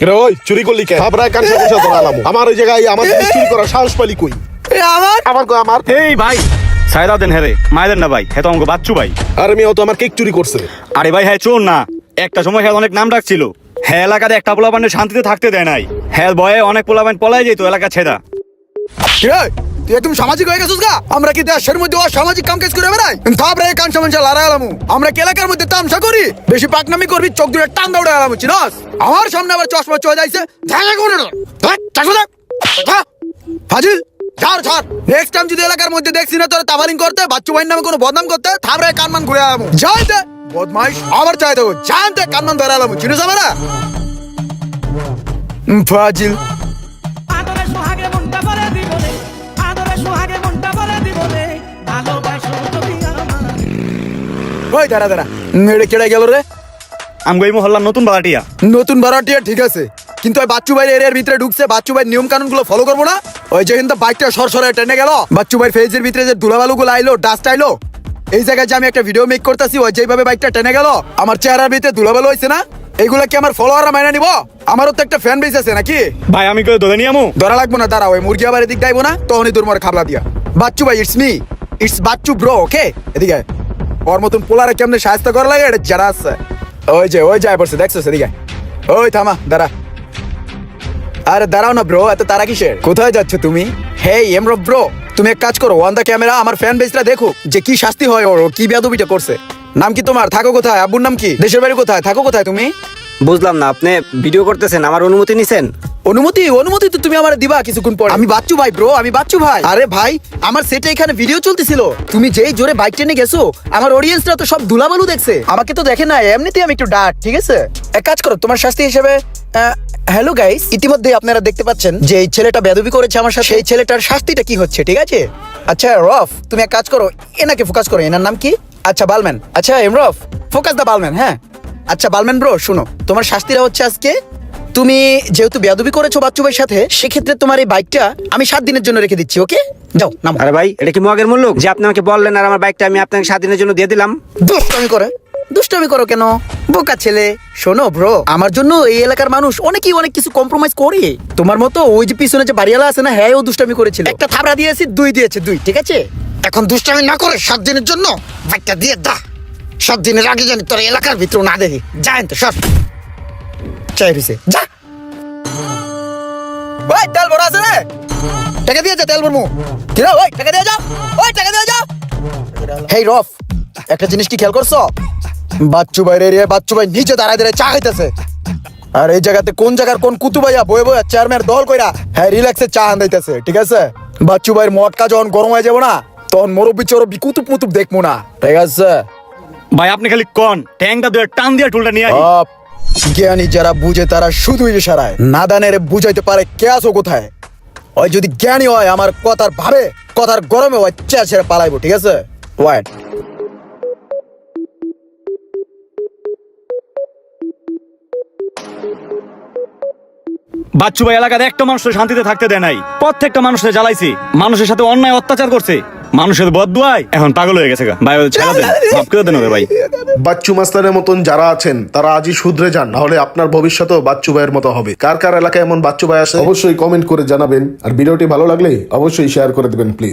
কেন ওই চুরি করলি কে? থাপড়ায় কান সাথে সাথে আলামু আমার ওই জায়গায় আমার জিনিস চুরি করার সাহস পালি কই? আমার? আমার কই আমার? এই ভাই সাইদা দেন হেরে মায়েদের না ভাই হ্যাঁ তো আমাকে বাচ্চু ভাই। আরে মেয়ে তো আমার কেক চুরি করছে। আরে ভাই হ্যাঁ চোর না একটা সময় হ্যাঁ অনেক নাম ডাকছিল। হ্যাঁ এলাকাতে একটা পোলাপান্ডে শান্তিতে থাকতে দেয় নাই। হ্যাঁ বয়ে অনেক পোলাপান পলাই যেত এলাকা ছেদা? তুই সামাজিক হয়ে আমরা কি দেশের মধ্যে অসামাজিক আমরা এলাকার মধ্যে তামসা করি? বেশি পাকনামি করবি চোখ দূরে টান দৌড়ে আলামু চিনস? আমার সামনে চশমা চলে যাইছে। ঝাঁকা করে না। ধ্যাৎ, চশমা দেখ যা। ফাজিল ছাড় ছাড় নেক্সট টাইম যদি এলাকার মধ্যে দেখছি না তোর তাবালিং করতে বাচ্চু ভাইয়ের নামে কোনো বদনাম করতে থাপড়ে কানমান ঘুরে আলামু। যাইতে বদমাইশ আবার চাই দেবো। জানতে কানমান ধরে আলামু চিনিস আমরা? ফাজিল। ওই দাঁড়া দাঁড়া। মেরে কেড়ে গেল রে। আমি এই মহল্লার নতুন বালাটিয়া নতুন ভাড়াটিয়া ঠিক আছে। কিন্তু ওই বাচ্চু ভাই এরিয়ার ভিতরে ঢুকছে বাচ্চু ভাই নিয়ম কানুনগুলো ফলো করব না? ওই যে কিন্তু বাইকটা সর সরে টেনে গেল। বাচ্চু ভাই ফেজের ভিতরে যে ধুলাবালু গুলো আইলো ডাস্ট আইলো এই জায়গায় যে আমি একটা ভিডিও মেক করতেছি ওই যেভাবে বাইকটা টেনে গেল আমার চেহারার ভিতরে ধুলাবালু হয়েছে না? এগুলা কি আমার ফলোয়াররা মাইনা নিব? আমারও তো একটা ফ্যান বেস আছে নাকি? ভাই আমি কেউ ধরে নিয়ে আমু ধরা লাগবো না দাঁড়া ওই মুরগি আবার এদিক যাইবো না তখনই তোর মরে খাবলা দিয়া। বাচ্চু ভাই it's me it's Bacchu bro okay এদিকে। ওর মতন পোলারে কেমনে সাহায্য করা লাগে? এটা যারা আছে। ওই যে, ওই যায় পড়ছে দেখছ এদিকে ওই থামা, দাঁড়া। আরে দাঁড়াও না ব্রো এত তারা কিসের? কোথায় যাচ্ছ তুমি? হে এমরো ব্রো তুমি এক কাজ করো ওয়ান দা ক্যামেরা আমার ফ্যান বেসটা দেখো, যে কি শাস্তি হয় ওর কি বেয়াদবিটা করছে। নাম কি তোমার? থাকো কোথায়? আব্বুর নাম কি? দেশের বাড়ি কোথায়? থাকো কোথায় তুমি? বুঝলাম না, আপনি ভিডিও করতেছেন, আমার অনুমতি নিছেন? অনুমতি অনুমতি তো তুমি আমার দিবা কিছুক্ষণ পর। আমি বাচ্চু ভাই ব্রো আমি বাচ্চু ভাই। আরে ভাই আমার সেটা এখানে ভিডিও চলতেছিল। তুমি যেই জোরে বাইক টেনে গেছো আমার অডিয়েন্সরা তো সব ধুলাবালু দেখছে। আমাকে তো দেখে না এমনিতেই আমি একটু ডাট ঠিক আছে? এক কাজ করো তোমার শাস্তি হিসেবে হ্যালো গাইস ইতিমধ্যে আপনারা দেখতে পাচ্ছেন যে এই ছেলেটা বেদবি করেছে আমার সাথে। সেই ছেলেটার শাস্তিটা কি হচ্ছে ঠিক আছে? আচ্ছা রফ তুমি এক কাজ করো এনাকে ফোকাস করো এনার নাম কি? আচ্ছা বালম্যান। আচ্ছা এমরফ ফোকাস দা বালম্যান হ্যাঁ? আচ্ছা বালম্যান ব্রো শোনো তোমার শাস্তিটা হচ্ছে আজকে তুমি যেহেতু বেয়াদবি করেছ বাচ্চু ভাইয়ের সাথে সেক্ষেত্রে তোমার এই বাইকটা আমি সাত দিনের জন্য রেখে দিচ্ছি ওকে যাও নামো। আরে ভাই এটা কি মগের মূল্য? যে আপনি আমাকে বললেন আর আমার বাইকটা আমি আপনাকে সাত দিনের জন্য দিয়ে দিলাম। দুষ্টমি করে। দুষ্টমি করো কেন? বোকা ছেলে শোনো ব্রো আমার জন্য এই এলাকার মানুষ অনেকেই অনেক কিছু কম্প্রোমাইজ করে। তোমার মতো ওই যে পিছনে যে বাড়িওয়ালা আছে না হ্যাঁ ও দুষ্টমি করেছিল। একটা থাবড়া দিয়েছি দুই দিয়েছে দুই ঠিক আছে? এখন দুষ্টমি না করে সাত দিনের জন্য বাইকটা দিয়ে দা। সাত দিনের আগে জানি তোর এলাকার ভিতরে না দেখি। যাই তো সব চাই রয়েছে যা। ওই তেল ভরা আছে রে। টাকা দিয়ে যা তেল ভরমু। কিরা ওই টাকা দিয়ে যাও ওই টাকা দিয়ে যাও হেই রফ একটা জিনিস কি খেয়াল করছ? বাচ্চু ভাই রে বাচ্চু ভাই নিচে দাঁড়ায় দাঁড়ায় চা খাইতেছে। আর এই জায়গাতে কোন জায়গার কোন কুতু ভাইয়া বয়ে বয়ে চেয়ারম্যান দল কইরা হ্যাঁ রিল্যাক্সে চা আন্দাইতেছে ঠিক আছে? বাচ্চু ভাইয়ের মটকা যখন গরম হয়ে যাব না তখন মোরব্বি চরব্বি কুতুব মুতুব দেখব না ঠিক আছে? ভাই আপনি খালি কন ট্যাংটা দুয়ে টান দিয়ে টুলটা নিয়ে জ্ঞানী যারা বুঝে, তারা শুধুই ইশারায় নাদানের বুঝাইতে পারে কে আছো কোথায়। ওই যদি জ্ঞানী হয়, আমার কথার ভাবে, কথার গরমে ওই ছেড়ে পালাইবো, ঠিক আছে? ওয়াইট বাচ্চু ভাই এলাকাতে একটা মানুষের শান্তিতে থাকতে দেয় নাই। প্রত্যেকটা মানুষের জ্বালাইছি। মানুষের সাথে অন্যায় অত্যাচার করছে। মানুষের বদুয়ায় এখন পাগল হয়ে গেছে গা। ভাই ছেড়ে দেন। মাফ করে দেন ওদের ভাই। বাচ্চু মাস্তানের মতন যারা আছেন তারা আজই শুধরে যান নাহলে আপনার ভবিষ্যতেও বাচ্চু ভাইয়ের মতো হবে। কার কার এলাকায় এমন বাচ্চু ভাই আছে অবশ্যই কমেন্ট করে জানাবেন। আর ভিডিওটি ভালো লাগলে অবশ্যই শেয়ার করে দেবেন প্লিজ